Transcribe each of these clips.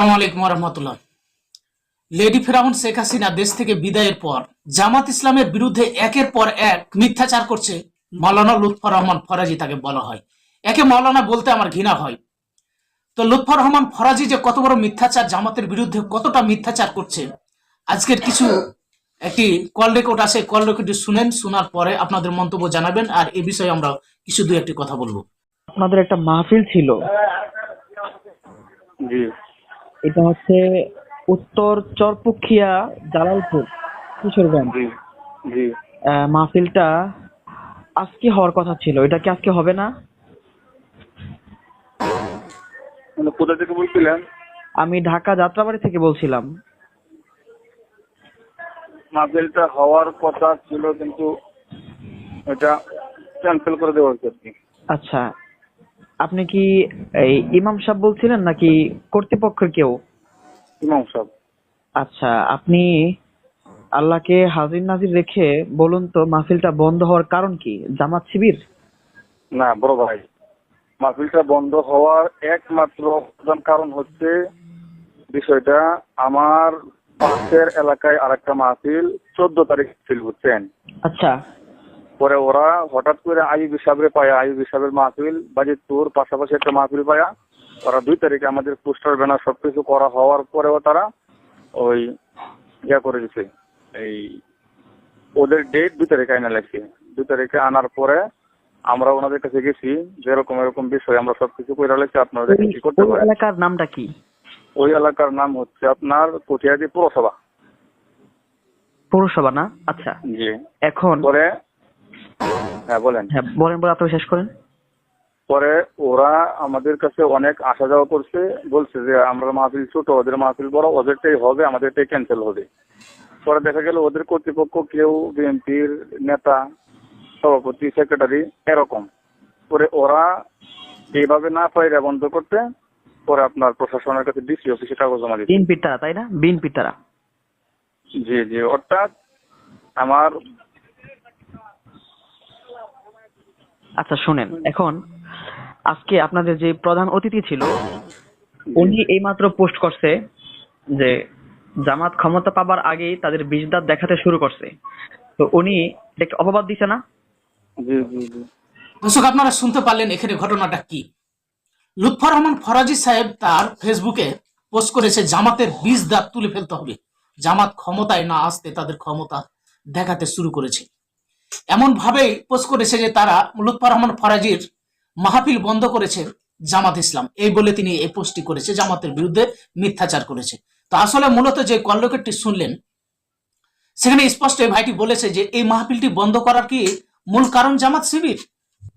আসসালামু আলাইকুম রহমতুল্লাহ লেডি ফেরাউন শেখ হাসিনা দেশ থেকে বিদায়ের পর জামাত ইসলামের বিরুদ্ধে একের পর এক মিথ্যাচার করছে মৌলানা লুৎফর রহমান ফরাজি তাকে বলা হয়। একে মৌলানা বলতে আমার ঘৃণা হয়। তো লুৎফর রহমান ফরাজি যে কত বড় মিথ্যাচার জামাতের বিরুদ্ধে কতটা মিথ্যাচার করছে আজকের কিছু একটি কল রেকর্ড আছে কল রেকর্ডটি শুনেন শোনার পরে আপনাদের মন্তব্য জানাবেন আর এ বিষয়ে আমরা কিছু দু একটি কথা বলব। আপনাদের একটা মাহফিল ছিল। জি। এটা হচ্ছে উত্তর চরপুখিয়া জালালপুর কিশোরগঞ্জ। জি জি। মাহফিলটা আজকে হওয়ার কথা ছিল এটা কি আজকে হবে না? মানে কোথা থেকে বলছিলেন? আমি ঢাকা যাত্রাবাড়ি থেকে বলছিলাম। মাহফিলটা হওয়ার কথা ছিল কিন্তু এটা ক্যান্সেল করে দেওয়া হয়েছে আচ্ছা আপনি কি এই ইমাম সাহেব বলছিলেন নাকি কর্তৃপক্ষের কেউ? ইমাম সাহেব। আচ্ছা আপনি আল্লাহকে হাজির নাজির রেখে বলুন তো মাহফিলটা বন্ধ হওয়ার কারণ কি? জামাত শিবির? না বড় ভাই। মাহফিলটা বন্ধ হওয়ার একমাত্র প্রধান কারণ হচ্ছে বিষয়টা আমার পাশের এলাকায় আরেকটা মাহফিল চোদ্দ তারিখ ছিল বুঝছেন? আচ্ছা। পরে ওরা হঠাৎ করে আইব হিসাবে পায়া আইব হিসাবের মাহফিল বাজিতপুর পাশাপাশি একটা মাহফিল পায়া। ওরা দুই তারিখে আমাদের পোস্টার ব্যানার সবকিছু করা হওয়ার পরেও তারা ওই ইয়া করে দিছে। এই ওদের ডেট দুই তারিখে আইনা লাগছে। দুই তারিখে আনার পরে আমরা ওনাদের কাছে গেছি যে এরকম এরকম বিষয় আমরা সবকিছু করে লাগছি আপনারা কি করতে পারেন? এলাকার নামটা কি? ওই এলাকার নাম হচ্ছে আপনার কটিয়াদি পৌরসভা। পৌরসভা না? আচ্ছা। জি। এখন পরে হ্যাঁ বলেন। হ্যাঁ বলেন বলে আপনি শেষ করেন। পরে ওরা আমাদের কাছে অনেক আসা যাওয়া করছে বলছে যে আমরা মাহফিল ছোট ওদের মাহফিল বড় ওদেরটাই হবে আমাদেরটাই ক্যান্সেল হবে। পরে দেখা গেল ওদের কর্তৃপক্ষ কেউ বিএনপির নেতা সভাপতি সেক্রেটারি এরকম। পরে ওরা এইভাবে না পাইরা বন্ধ করতে পরে আপনার প্রশাসনের কাছে ডিসি অফিসে কাগজ জমা দিচ্ছে বিএনপির তারা তাই না? বিএনপির তারা। জি জি অর্থাৎ আমার আচ্ছা শুনেন। এখন আজকে আপনাদের যে প্রধান অতিথি ছিল উনি এইমাত্র পোস্ট করছে যে জামাত ক্ষমতা পাবার আগেই তাদের বিষ দাঁত দেখাতে শুরু করছে। তো উনি একটা অপবাদ দিছে না? দর্শক আপনারা শুনতে পারলেন এখানে ঘটনাটা কি। লুৎফর রহমান ফরাজি সাহেব তার ফেসবুকে পোস্ট করেছে জামাতের বীজ দাঁত তুলে ফেলতে হবে। জামাত ক্ষমতায় না আসতে তাদের ক্ষমতা দেখাতে শুরু করেছে। এমন ভাবেই পোস্ট করেছে যে তারা লুৎফর রহমান ফরাজির মাহফিল বন্ধ করেছে জামাত ইসলাম। এই বলে তিনি এই পোস্টটি করেছে, জামাতের বিরুদ্ধে মিথ্যাচার করেছে। তো আসলে মূলত যে কল্লোকেটটি শুনলেন, সেখানে স্পষ্ট এই ভাইটি বলেছে যে এই মাহফিলটি বন্ধ করার কি মূল কারণ জামাত শিবির?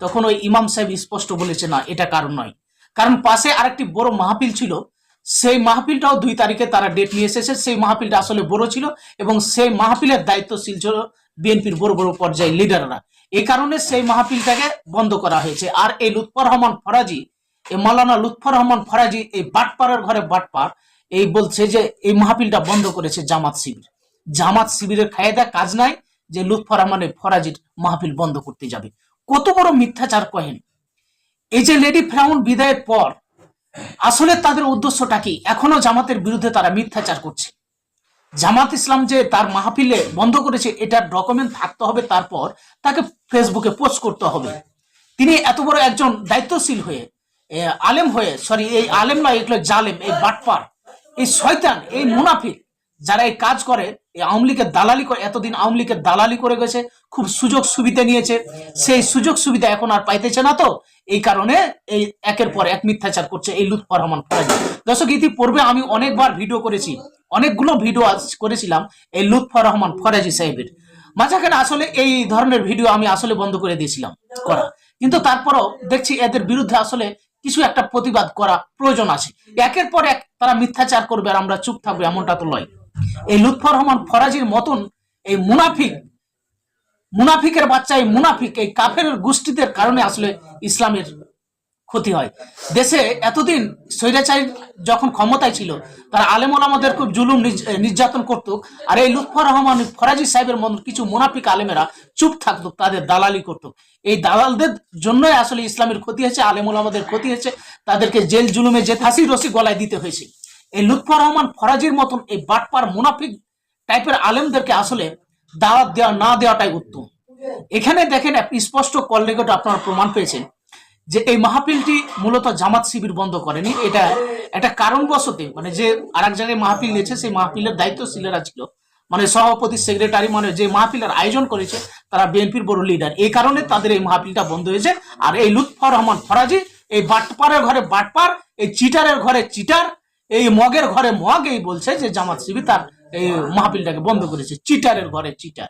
তখন ওই ইমাম সাহেব স্পষ্ট বলেছে, না, এটা কারণ নয়। কারণ পাশে আরেকটি বড় মাহফিল ছিল, সেই মাহফিলটাও দুই তারিখে তারা ডেট নিয়ে এসেছে। সেই মাহফিলটা আসলে বড় ছিল এবং সেই মাহফিলের দায়িত্বশীল ছিল বিএনপির বড় বড় পর্যায়ে লিডাররা এই কারণে সেই মাহফিলটাকে বন্ধ করা হয়েছে। আর এই লুৎফর রহমান ফরাজি এই মৌলানা লুৎফর রহমান ফরাজি, এই বাটপাড়ার ঘরে বাটপার এই বলছে যে এই মাহফিলটা বন্ধ করেছে জামাত শিবির। জামাত শিবিরের খায়দা কাজ নাই যে লুৎফর রহমানের ফরাজির মাহফিল বন্ধ করতে যাবে। কত বড় মিথ্যাচার কহেন। এই যে লেডি ফ্রাউন বিদায়ের পর, আসলে তাদের উদ্দেশ্যটা কি? এখনও জামাতের বিরুদ্ধে তারা মিথ্যাচার করছে। জামাত ইসলাম যে তার মাহফিলে বন্ধ করেছে এটার ডকুমেন্ট থাকতে হবে, তারপর তাকে ফেসবুকে পোস্ট করতে হবে। তিনি এত বড় একজন দায়িত্বশীল হয়ে আলেম হয়ে সরি এই আলেম নয়, এগুলো জালেম, এই বাটপার, এই শয়তান, এই মুনাফিক যারা এই কাজ করে, এই আওয়ামী লীগের দালালি করে, এতদিন আওয়ামী লীগের দালালি করে গেছে, খুব সুযোগ সুবিধা নিয়েছে। সেই সুযোগ সুবিধা এখন আর পাইতেছে না তো। এই কারণে এই একের পর এক মিথ্যাচার করছে এই লুৎফর রহমান ফরাজি দর্শক, ইতিপূর্বে আমি অনেকবার ভিডিও করেছি, অনেকগুলো ভিডিও করেছিলাম এই লুৎফর রহমান ফরাজি সাহেবের। মাঝখানে আসলে এই ধরনের ভিডিও আমি আসলে বন্ধ করে দিয়েছিলাম, করা। কিন্তু তারপরও দেখছি এদের বিরুদ্ধে আসলে কিছু একটা প্রতিবাদ করা প্রয়োজন আছে। একের পর এক তারা মিথ্যাচার করবে আর আমরা চুপ থাকব, এমনটা তো নয়। এই লুৎফর রহমান ফরাজির মতন এই মুনাফিক, মুনাফিকের বাচ্চা, এই মুনাফিক, এই কাফের গোষ্ঠীদের কারণে আসলে ইসলামের ক্ষতি হয়। দেশে এতদিন স্বৈরাচারী যখন ক্ষমতায় ছিল, তারা আলেম ওলামাদের খুব জুলুম নির্যাতন করত, আর এই লুৎফর রহমান ফরাজি সাহেবের মতন কিছু মুনাফিক আলেমেরা চুপ থাকতো, তাদের দালালি করত। এই দালালদের জন্যই আসলে ইসলামের ক্ষতি হয়েছে, আলেম ওলামাদের ক্ষতি হয়েছে, তাদেরকে জেল জুলুমে যে ফাঁসি রসি গলায় দিতে হয়েছে। এই লুৎফর রহমান ফরাজির মতন এই বাটপার মুনাফিক টাইপের আলেমদেরকে আসলে দাওয়াত দেওয়া, না দেওয়াটাই উত্তম। এখানে দেখেন স্পষ্ট কল আপনারা প্রমাণ পেয়েছেন যে এই মাহফিলটি মূলত জামাত শিবির বন্ধ করেনি। এটা একটা কারণবশতে মানে যে আরেক জায়গায় মাহফিল নিয়েছে, সেই মাহফিলের দায়িত্বশীলেরা ছিল। মানে সভাপতি, সেক্রেটারি মানে যে মাহফিলের আয়োজন করেছে, তারা বিএনপির বড় লিডার এই কারণে তাদের এই মাহফিলটা বন্ধ হয়েছে। আর এই লুৎফর রহমান ফরাজি, এই বাটপারের ঘরে বাটপার, এই চিটারের ঘরে চিটার এই মগের ঘরে মগ এই বলছে যে জামাত শিবির তার এই মাহফিলটাকে বন্ধ করেছে। চিটারের ঘরে চিটার।